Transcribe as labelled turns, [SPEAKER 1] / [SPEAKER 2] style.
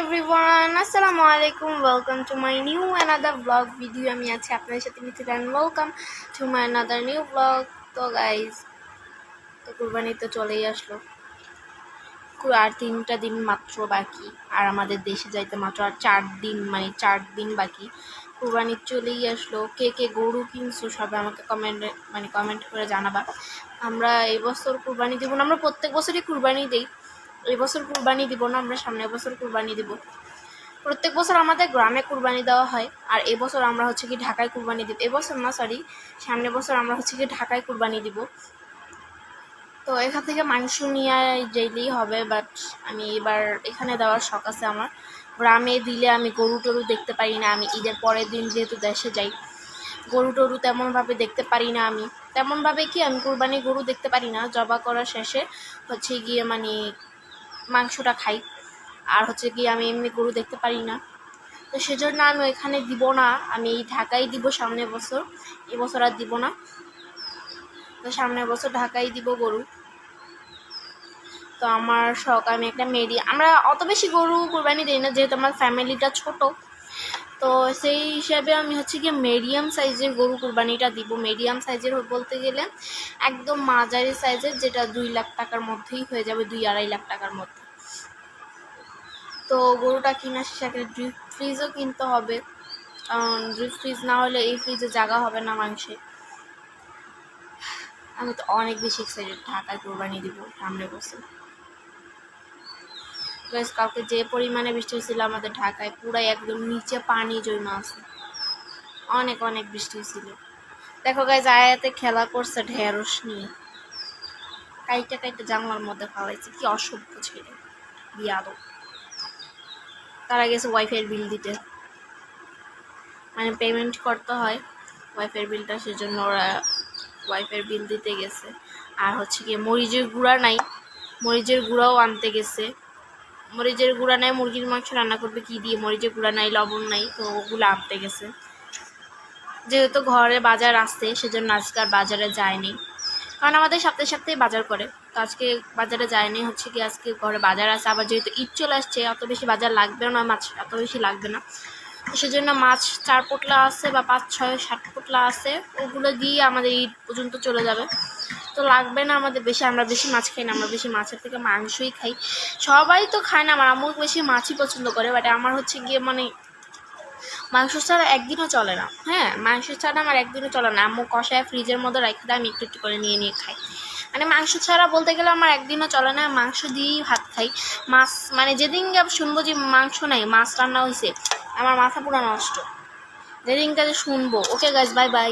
[SPEAKER 1] Everyone আসসালামু আলাইকুম welcome to my new another blog video আমি আছি আপনাদের সাথে Mithilan welcome to my another new blog তো গাইজ তো কুরবানি তো চলেই আসলো। আর তিনটা দিন মাত্র বাকি। আর আমাদের দেশে যাইতে মাত্র আর চার দিন মানে চার দিন বাকি। কুরবানি চলেই আসলো। কে কে গরু কিনছো সবাই আমাকে কমেন্টে মানে কমেন্ট করে জানাবা। আমরা এবছর কুরবানি দিব না। আমরা প্রত্যেক বছরই কুরবানি দিই। এই বছর কুরবানি দিব না, আমরা সামনে বছর কুরবানি দিব। প্রত্যেক বছর আমাদের গ্রামে কুরবানি দেওয়া হয়, আর এবছর আমরা হচ্ছে কি ঢাকায় কুরবানি দিব। এবছর না সরি সামনের বছর আমরা হচ্ছে কি ঢাকায় কুরবানি দিব। তো এখান থেকে মাংস নিয়ে যেলেই হবে বাট আমি এবার এখানে দেওয়ার শখ আছে আমার। গ্রামে দিলে আমি গরু টরু দেখতে পারি না আমি, ঈদের পরের দিন যেহেতু দেশে যাই, গরু টরু তেমনভাবে দেখতে পারি না আমি। তেমনভাবে কি আমি কুরবানি গরু দেখতে পারি না, জবা করার শেষে হচ্ছে গিয়ে মানে মাংসটা খাই। আর হচ্ছে কি আমি এমনি গরু দেখতে পারি না। তো সেজন্য আমি ওইখানে দিব না। আমি এই ঢাকায় দিব সামনের বছর। এবছর আর দিব না। তো সামনের বছর ঢাকাই দিব গরু। তো আমার শখ, আমি একটা মেডি আমরা অত বেশি গরু কোরবানি দিই না, যেহেতু আমার ফ্যামিলিটা ছোট। তো সেই হিসাবে আমি হচ্ছে গিয়ে মিডিয়াম সাইজের গরু কুরবানিটা দিব। মিডিয়াম সাইজের বলতে গেলে একদম মাঝারি সাইজের যেটা দুই লাখ টাকার মধ্যেই হয়ে যাবে, দুই আড়াই লাখ টাকার মধ্যে। তো গরুটা কেনার সাথে ড্রিপ ফ্রিজও কিনতে হবে। কারণ ড্রিপ ফ্রিজ না হলে এই ফ্রিজে জায়গা হবে না মাংসে। আমি তো অনেক বেশি এক্সাইটেড ঢাকায় কোরবানি দিব, সামনে বসে গাইস কালকে যে পরিমাণে বৃষ্টি হয়েছিল আমাদের ঢাকায়, পুরাই একদম নিচে পানি জমা আছে। অনেক অনেক বৃষ্টি হয়েছিল। দেখো গাইজ আয়াতে খেলা করছে ঢেঁড়স নিয়ে কাইটা কাইটা জানলার মধ্যে ফালাইছে, কি অসভ্য ছেলে। বিয়াদব। তারা গেছে ওয়াইফাইয়ের বিল দিতে। মানে পেমেন্ট করতে হয় ওয়াইফাইয়ের বিলটা সেজন্য ওরা ওয়াইফাইয়ের বিল দিতে গেছে। আর হচ্ছে গিয়ে মরিচের গুঁড়া নাই। মরিচের গুঁড়াও আনতে গেছে। মরিচের গুঁড়া নাই, মুরগির মাংস রান্না করবে কি দিয়ে? মরিচের গুঁড়া নাই, লবণ নাই, তো ওগুলো আনতে গেছে। যেহেতু ঘরে বাজার আসছে সেজন্য আজকে আর বাজারে যায়নি। কারণ আমাদের সপ্তাহে সপ্তাহে বাজার করে। তো আজকে বাজারে যায়নি, হচ্ছে কি আজকে ঘরে বাজার আছে। আবার যেহেতু ঈদ চলে আসছে, অত বেশি বাজার লাগবে না, মাছ এত বেশি লাগবে না। সেজন্য মাছ চার পোটলা আছে বা পাঁচ, ছয় ষাট পোটলা আছে। ওগুলো দিয়ে আমাদের ঈদ পর্যন্ত চলে যাবে। তো লাগবে না আমাদের বেশি, আমরা বেশি মাছ খাই না, আমরা বেশি মাছের থেকে মাংসই খাই। সবাই তো খায় না, আমার আম্মু বেশি মাছই পছন্দ করে বাট আমার হচ্ছে গিয়ে মানে মাংস ছাড়া একদিনও চলে না। হ্যাঁ মাংস ছাড়া আমার একদিনও চলে না। আম্মু কষায় ফ্রিজের মধ্যে রেখে দেয়, আমি একটু একটু করে নিয়ে নিয়ে খাই। মানে মাংস ছাড়া বলতে গেলে আমার একদিনও চলে না, মাংস দিয়েই ভাত খাই। মাছ মানে যেদিন শুনব যে মাংস নাই, মাছ রান্না হয়েছে আমার মাথা পুরো নষ্ট। যেদিনকার শুনব ওকে গাছ বাই বাই